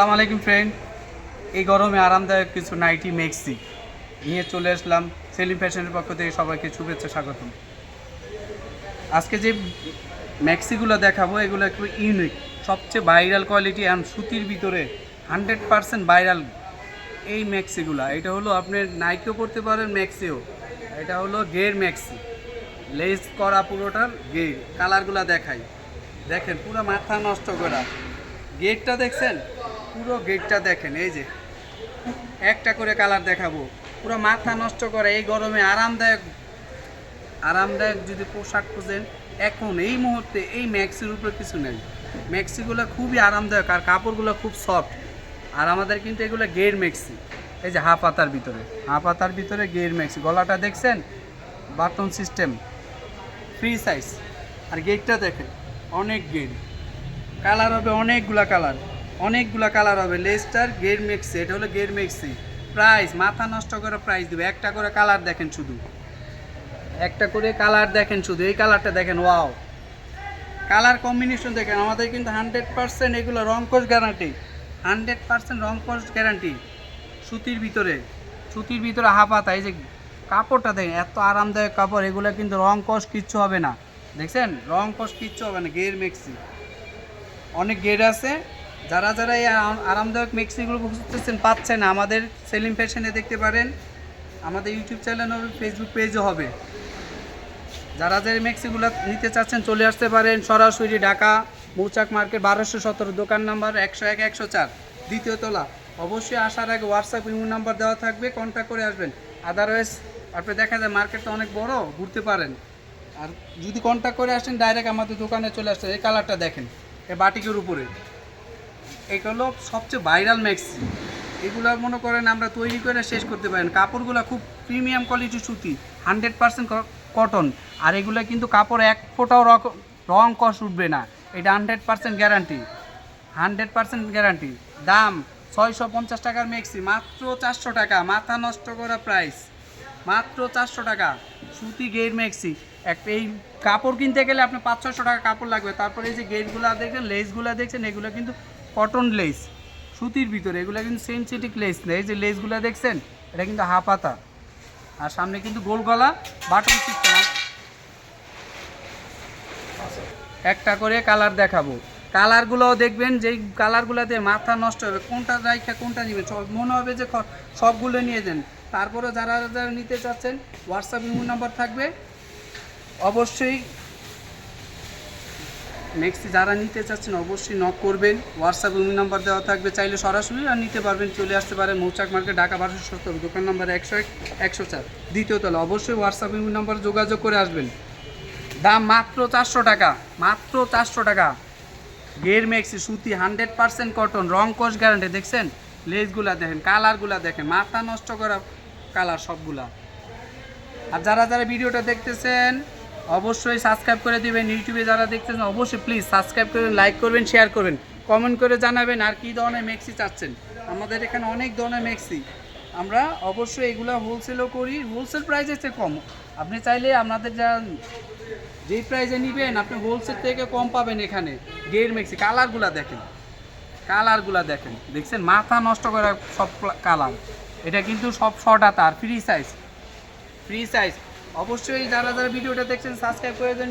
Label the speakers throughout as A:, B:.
A: আসসালামু আলাইকুম ফ্রেন্ড এই গরমে আরামদায়ক কিছু নাইটি মেক্সি নিয়ে চলে আসলাম। সেলিম ফ্যাশনের পক্ষ থেকে সবাইকে শুভেচ্ছা, স্বাগতম। আজকে যে ম্যাক্সিগুলো দেখাবো, এগুলো একটু ইউনিক সবচেয়ে ভাইরাল কোয়ালিটি অ্যান্ড সুতির ভিতরে হান্ড্রেড পারসেন্ট ভাইরাল এই ম্যাক্সিগুলো এটা হলো আপনি নাইকেও করতে পারেন ম্যাক্সিও এটা হলো গের ম্যাক্সি লেস করা পুরোটার গের কালারগুলো দেখাই। দেখেন, পুরো মাথা নষ্ট করা। গেটটা দেখছেন? পুরো গেটটা দেখেন, এই যে। একটা করে কালার দেখাবো। পুরো মাথা নষ্ট করে এই গরমে আরামদায়ক। আরামদায়ক যদি পোশাক খুঁজেন, এখন এই মুহূর্তে এই ম্যাক্সির উপরে কিছু নেই। ম্যাক্সিগুলো খুবই আরামদায়ক আর কাপড়গুলো খুব সফট আর আমাদের কিন্তু এগুলো গের ম্যাক্সি এই যে হাফ হাতার ভিতরে। হাফ হাতার ভিতরে গের ম্যাক্সি গলাটা দেখছেন? বাটন সিস্টেম ফ্রি সাইজ আর গেটটা দেখেন, অনেক গেট কালার হবে অনেকগুলা কালার অনেকগুলা কালার হবে। লেস্টার গের মেক্সি এটা হলো গের মেক্সি প্রাইস মাথা নষ্ট করে প্রাইস দেবে। একটা করে কালার দেখেন শুধু। একটা করে কালার দেখেন শুধু। এই কালারটা দেখেন ওয়াও কালার কম্বিনেশন দেখেন, আমাদের কিন্তু হান্ড্রেড পার্সেন্ট এগুলো রং কোষ গ্যারান্টি হান্ড্রেড পার্সেন্ট রং কোষ গ্যারান্টি সুতির ভিতরে। সুতির ভিতরে হাফাতা, এই যে কাপড়টা দেখেন, এত আরামদায়ক কাপড়, এগুলো কিন্তু রং কোষ কিচ্ছু হবে না। দেখছেন? রং কোষ কিচ্ছু হবে না গের মেক্সি অনেক গেট আছে। যারা যারা এই আরাম- আরামদায়ক মেক্সিগুলো খুঁজতেছেন, পাচ্ছেন আমাদের সেলিম ফ্যাশনে দেখতে পারেন। আমাদের ইউটিউব চ্যানেল ফেসবুক পেজও হবে। যারা যারা মেক্সিগুলো নিতে চাচ্ছেন, চলে আসতে পারেন সরাসরি ঢাকা মৌচাক মার্কেট, বারোশো সতেরো, দোকান নাম্বার একশো এক, একশো চার, দ্বিতীয় তলা। অবশ্যই আসার আগে হোয়াটসঅ্যাপ ইমো নাম্বার দেওয়া থাকবে কন্ট্যাক্ট করে আসবেন। আদারওয়াইজ আপনি দেখা যায় মার্কেটটা অনেক বড়, ঘুরতে পারেন। আর যদি কন্ট্যাক্ট করে আসেন ডাইরেক্ট আমাদের দোকানে চলে আসতে এই কালারটা দেখেন, এই বাটিকের উপরে। এগুলো সবচেয়ে ভাইরাল ম্যাক্সি এগুলো মনে করেন আমরা তৈরি করে শেষ করতে পারেন কাপড়গুলো খুব প্রিমিয়াম কোয়ালিটি সুতি হান্ড্রেড পার্সেন্ট কটন আর এগুলো কিন্তু কাপড় এক ফোটাও রং কষ উঠবে না। এটা hundred percent guarantee hundred percent guarantee দাম ছয়শো পঞ্চাশ টাকার মেক্সি মাত্র চারশো টাকা। মাথা নষ্ট করা প্রাইস মাত্র চারশো টাকা। সুতি গেট মেক্সি একটা এই কাপড় কিনতে গেলে আপনার পাঁচ ছশো টাকা কাপড় লাগবে। তারপরে এই যে গেটগুলো দেখছেন লেসগুলো দেখছেন, এগুলো কিন্তু কটন লেস সুতির ভিতরে। এগুলো কিন্তু সেন্সিটিভ লেস নেই। এই যে লেসগুলো দেখছেন, এটা কিন্তু হাফাতা আর সামনে কিন্তু গোল গলা বাটন সিস্টেম একটা করে কালার দেখাবো। কালারগুলোও দেখবেন, যেই কালারগুলোতে মাথা নষ্ট হবে, কোনটা রাইখা, কোনটা নেবেন। মনে হবে যে সবগুলো নিয়ে যান। তারপরে যারা যারা নিতে চাচ্ছেন হোয়াটসঅ্যাপ ইমো নাম্বার থাকবে। অবশ্যই নেক্সট যারা নিতে চাচ্ছেন, অবশ্যই নক করবেন। হোয়াটসঅ্যাপ রুম নাম্বার দেওয়া থাকবে। চাইলে সরাসরি আর নিতে পারবেন, চলে আসতে পারেন মৌচাক মার্কেট, ঢাকা বারোশো সত্তর, দোকান নাম্বার একশো এক, একশো চার। দ্বিতীয় তলা, অবশ্যই হোয়াটসঅ্যাপ রুম নাম্বার যোগাযোগ করে আসবেন। দাম মাত্র চারশো টাকা, মাত্র চারশো টাকা। গের মেক্সি সুতি হান্ড্রেড পার্সেন্ট কটন রং কস গ্যারান্টি দেখছেন? লেসগুলা দেখেন কালারগুলা দেখেন, মাথা নষ্ট করা কালার সবগুলা। আর যারা যারা ভিডিওটা দেখতেছেন অবশ্যই সাবস্ক্রাইব করে দিবেন। ইউটিউবে যারা দেখতেছেন, অবশ্যই প্লিজ সাবস্ক্রাইব করবেন লাইক করবেন শেয়ার করবেন। কমেন্ট করে জানাবেন আর কী ধরনের মেক্সি চাচ্ছেন। আমাদের এখানে অনেক ধরনের মেক্সি আমরা অবশ্যই এগুলো হোলসেলও করি। হোলসেল প্রাইসের চেয়ে কম। আপনি চাইলে আপনাদের যা যেই প্রাইসে নেবেন, আপনি হোলসেল থেকে কম পাবেন এখানে। গের মেক্সি কালারগুলা দেখেন। কালারগুলা দেখেন। দেখছেন? মাথা নষ্ট করা সব কালার এটা কিন্তু সব শর্ট আর ফ্রি সাইজ ফ্রি সাইজ অবশ্যই যারা যারা ভিডিওটা দেখছেন সাবস্ক্রাইব করে দেন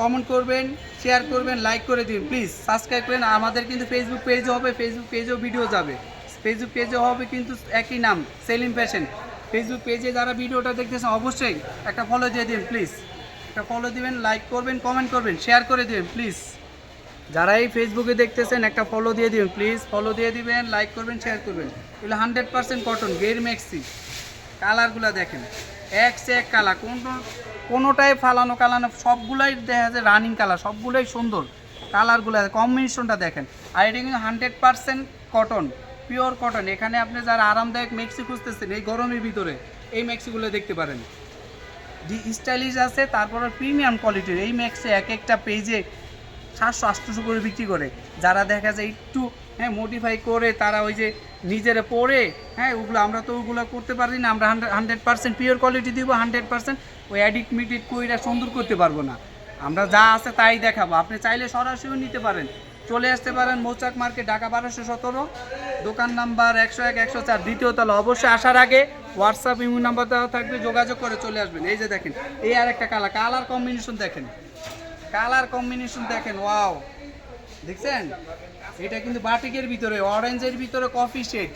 A: কমেন্ট করবেন শেয়ার করবেন লাইক করে দিন প্লিজ সাবস্ক্রাইব করেন। আমাদের কিন্তু ফেসবুক পেজও হবে ফেসবুক পেজেও ভিডিও যাবে। ফেসবুক পেজও হবে কিন্তু একই নাম সেলিম ফ্যাশন ফেসবুক পেজে যারা ভিডিওটা দেখতেছেন, অবশ্যই একটা ফলো দিয়ে দিন প্লিজ একটা ফলো দিবেন লাইক করবেন কমেন্ট করবেন শেয়ার করে দিবেন প্লিজ যারা এই ফেসবুকে দেখতেছেন, একটা ফলো দিয়ে দিবেন প্লিজ ফলো দিয়ে দিবেন লাইক করবেন শেয়ার করবেন। এগুলো হান্ড্রেড পার্সেন্ট কটন গের মেক্সি কালারগুলো দেখেন। এক সে এক কালার, কোন কোনোটাই ফালানো কালানো, সবগুলাই দেখা যায় রানিং কালার সবগুলোই সুন্দর। কালারগুলো কম্বিনেশনটা দেখেন। আর এটা কিন্তু hundred percent cotton pure cotton এখানে আপনি যারা আরামদায়ক মেক্সি খুঁজতেছেন, এই গরমের ভিতরে, এই মেক্সিগুলো দেখতে পারেন। যে স্টাইলিশ আছে, তারপরে প্রিমিয়াম কোয়ালিটির এই ম্যাক্সে এক একটা পেজে সাতশো আটশোশো করে বিক্রি করে। যারা দেখা যায় একটু হ্যাঁ মডিফাই করে তারা ওই যে নিজেরা পরে হ্যাঁ ওগুলো আমরা তো ওগুলো করতে পারি না, আমরা hundred hundred percent pure quality দিব হান্ড্রেড পার্সেন্ট ওই অ্যাডিক্ট মিডিট কইরা সুন্দর করতে পারব না। আমরা যা আছে তাই দেখাবো। আপনি চাইলে সরাসরি নিতে পারেন। চলে আসতে পারেন মৌচাক মার্কেট, ঢাকা বারোশো সতেরো। দোকান নাম্বার একশো এক, একশো চার। দ্বিতীয় তলা। অবশ্যই আসার আগে হোয়াটসঅ্যাপ ইমো নাম্বার দেওয়া থাকবে, যোগাযোগ করে চলে আসবেন। এই যে দেখেন, এই আর একটা কালার কালার কম্বিনেশন দেখেন। কালার কম্বিনেশন দেখেন, ওয়াও। দেখছেন? এটা কিন্তু বাটিকের ভিতরে, অরেঞ্জের ভিতরে কফি শেড।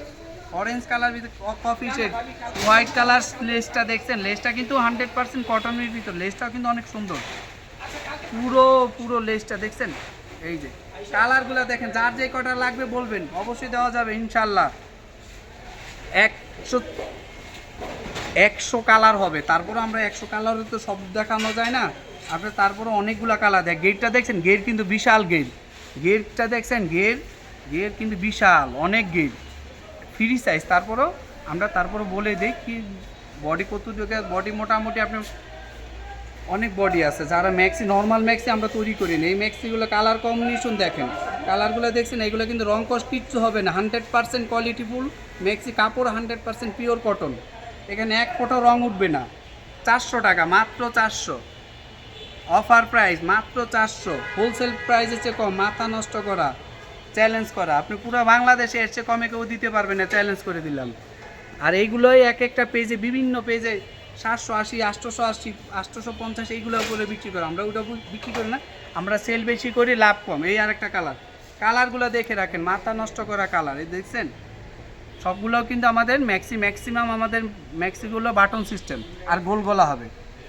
A: অরেঞ্জ কালার ভিতরে কফি শেড। হোয়াইট কালার লেসটা দেখছেন? লেসটা কিন্তু হান্ড্রেড পার্সেন্ট কটনের ভিতরে। লেসটাও কিন্তু অনেক সুন্দর। পুরো পুরো লেসটা দেখছেন? এই যে, কালারগুলো দেখেন, যার যে কটা লাগবে বলবেন, অবশ্যই দেওয়া যাবে ইনশাল্লাহ একশো একশো কালার হবে। তারপরে আমরা একশো কালারে তো সব দেখানো যায় না। আপনি তারপরে অনেকগুলো কালার দেখ, গেটটা দেখছেন, গেট কিন্তু বিশাল গেট। গেটটা দেখছেন, গেট গেট কিন্তু বিশাল, অনেক গেট। ফ্রি সাইজ তারপরেও আমরা তারপরে বলে দিই কি বডি কত বডি মোটামুটি আপনি অনেক বডি আছে, যারা ম্যাক্সি নর্মাল ম্যাক্সি আমরা তৈরি করি না। এই ম্যাক্সিগুলো কালার কম্বিনেশন দেখেন। কালারগুলো দেখছেন, এগুলো কিন্তু রং কস কিচ্ছু হবে না হান্ড্রেড পার্সেন্ট কোয়ালিটিফুল ম্যাক্সি কাপড় হান্ড্রেড পার্সেন্ট পিওর কটন এখানে এক ফোঁটা রং উঠবে না। চারশো টাকা, মাত্র চারশো। অফার প্রাইস মাত্র চারশো। হোলসেল প্রাইসের চেয়ে কম, মাথা নষ্ট করা চ্যালেঞ্জ করা। আপনি পুরো বাংলাদেশে এর চেয়ে কমে কেউ দিতে পারবেন না চ্যালেঞ্জ করে দিলাম। আর এইগুলোই এক একটা পেজে বিভিন্ন পেজে সাতশো আশি আটশোশো আশি আটশোশো পঞ্চাশ এইগুলো করে বিক্রি করে। আমরা ওটা বিক্রি করি না, আমরা সেল বেশি করি, লাভ কম। এই আর একটা কালার কালারগুলো দেখে রাখেন, মাথা নষ্ট করা কালার এই দেখছেন? সবগুলো কিন্তু আমাদের ম্যাক্সি ম্যাক্সিমাম আমাদের ম্যাক্সিগুলো বাটন সিস্টেম আর গোল গলা হবে।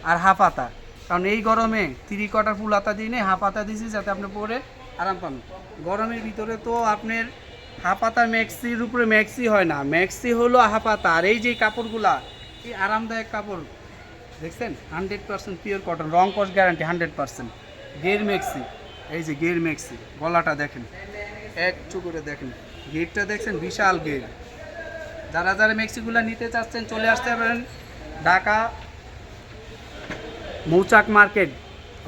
A: আর হাফ হাতা। কারণ এই গরমে তিরি কটার ফুল হাতা দিয়ে নেই, হাফ হাতা দিয়েছি যাতে আপনি পরে আরাম পান। গরমের ভিতরে তো আপনার হাফ হাতা ম্যাক্সির উপরে ম্যাক্সি হয় না। ম্যাক্সি হলো হাফ হাতা আর এই যে কাপড়গুলা এই আরামদায়ক কাপড়? দেখছেন? হান্ড্রেড পার্সেন্ট পিওর কটন, রং কস গ্যারান্টি, হান্ড্রেড পার্সেন্ট। গের মেক্সি এই যে গের মেক্সি গলাটা দেখেন একটু করে দেখেন গেটটা দেখছেন? বিশাল গেট যারা যারা মেক্সিগুলো নিতে চাচ্ছেন, চলে আসতে পারেন। ঢাকা মৌচাক মার্কেট।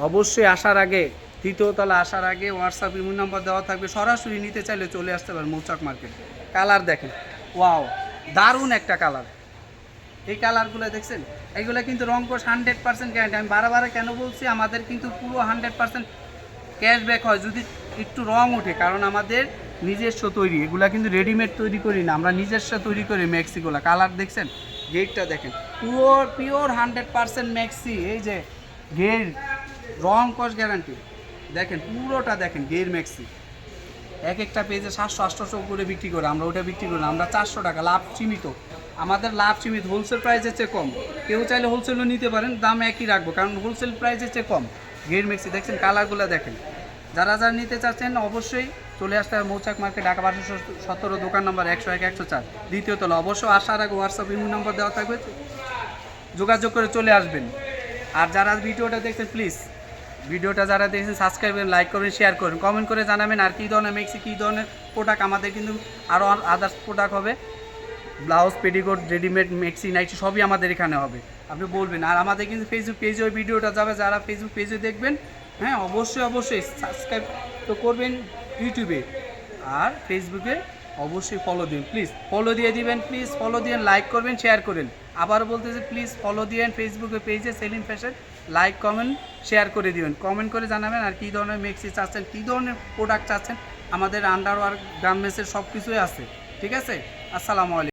A: অবশ্যই আসার আগে তৃতীয়তলা আসার আগে হোয়াটসঅ্যাপ ইমো নম্বর দেওয়া থাকবে। সরাসরি নিতে চাইলে চলে আসতে পারেন মৌচাক মার্কেট। কালার দেখেন। ওয়াও, দারুণ একটা কালার। এই কালারগুলো দেখছেন? এইগুলো কিন্তু রং কোর্স হান্ড্রেড পার্সেন্ট গ্যারান্টি আমি বারবার কেন বলছি, আমাদের কিন্তু পুরো হান্ড্রেড পার্সেন্ট ক্যাশব্যাক হয় যদি একটু রং ওঠে, কারণ আমাদের নিজস্ব তৈরি। এগুলা কিন্তু রেডিমেড তৈরি করি না, আমরা নিজস্ব তৈরি করি ম্যাক্সিগুলো কালার দেখছেন? গেটটা দেখেন। Pure pure hundred percent maxi এই যে গের রং কস গ্যারান্টি দেখেন, পুরোটা দেখেন গের ম্যাক্সি এক একটা পেজে সাতশো, আটশোশো করে বিক্রি করে, আমরা ওটা বিক্রি করি আমরা চারশো টাকা, লাভ সীমিত। আমাদের লাভ সীমিত হোলসেল প্রাইসের চেয়ে কম। কেউ চাইলে হোলসেলও নিতে পারেন, দাম একই রাখব, কারণ হোলসেল প্রাইসের চেয়ে কম। গের মেক্সি দেখছেন কালারগুলো দেখেন। যারা যারা নিতে চাচ্ছেন, অবশ্যই চলে আসতে হবে মৌচাক মার্কেট, ঢাকা বারোশো সতেরো, দোকান নম্বর একশো এক, একশো চার, দ্বিতীয় তলা। অবশ্যই আসার আগে হোয়াটসঅ্যাপ ইমো নম্বর দেওয়া থাকবে। যোগাযোগ করে চলে আসবেন। আর যারা ভিডিওটা দেখছেন প্লিজ ভিডিওটা যারা দেখছেন সাবস্ক্রাইব করেন লাইক করবেন শেয়ার করেন কমেন্ট করে জানাবেন আর কী ধরনের মেক্সি কী ধরনের প্রোডাক্ট আমাদের কিন্তু আরও আদার্স প্রোডাক্ট হবে। Blouse petticoat readymade maxi nightie সবই আমাদের এখানে হবে। আপনি বলবেন, আর আমাদের কিন্তু ফেসবুক পেজে ওই ভিডিওটা যাবে, যারা ফেসবুক পেজে দেখবেন হ্যাঁ অবশ্যই অবশ্যই সাবস্ক্রাইব তো করবেন ইউটিউবে আর ফেসবুকে অবশ্যই ফলো দিন প্লিজ ফলো দিয়ে দিবেন প্লিজ ফলো দিয়ে লাইক করবেন শেয়ার করেন আবার বলতেছি প্লিজ ফলো দিয়েন ফেসবুকে পেজে Selin fashion like comment share করে দিবেন। কমেন্ট করে জানাবেন আর কী ধরনের মেক্সি চাচ্ছেন, কী ধরনের প্রোডাক্ট চাচ্ছেন। আমাদের আন্ডারওয়ার গার্মেন্টসের সব কিছুই আছে, ঠিক আছে? আসসালামু আলাইকুম।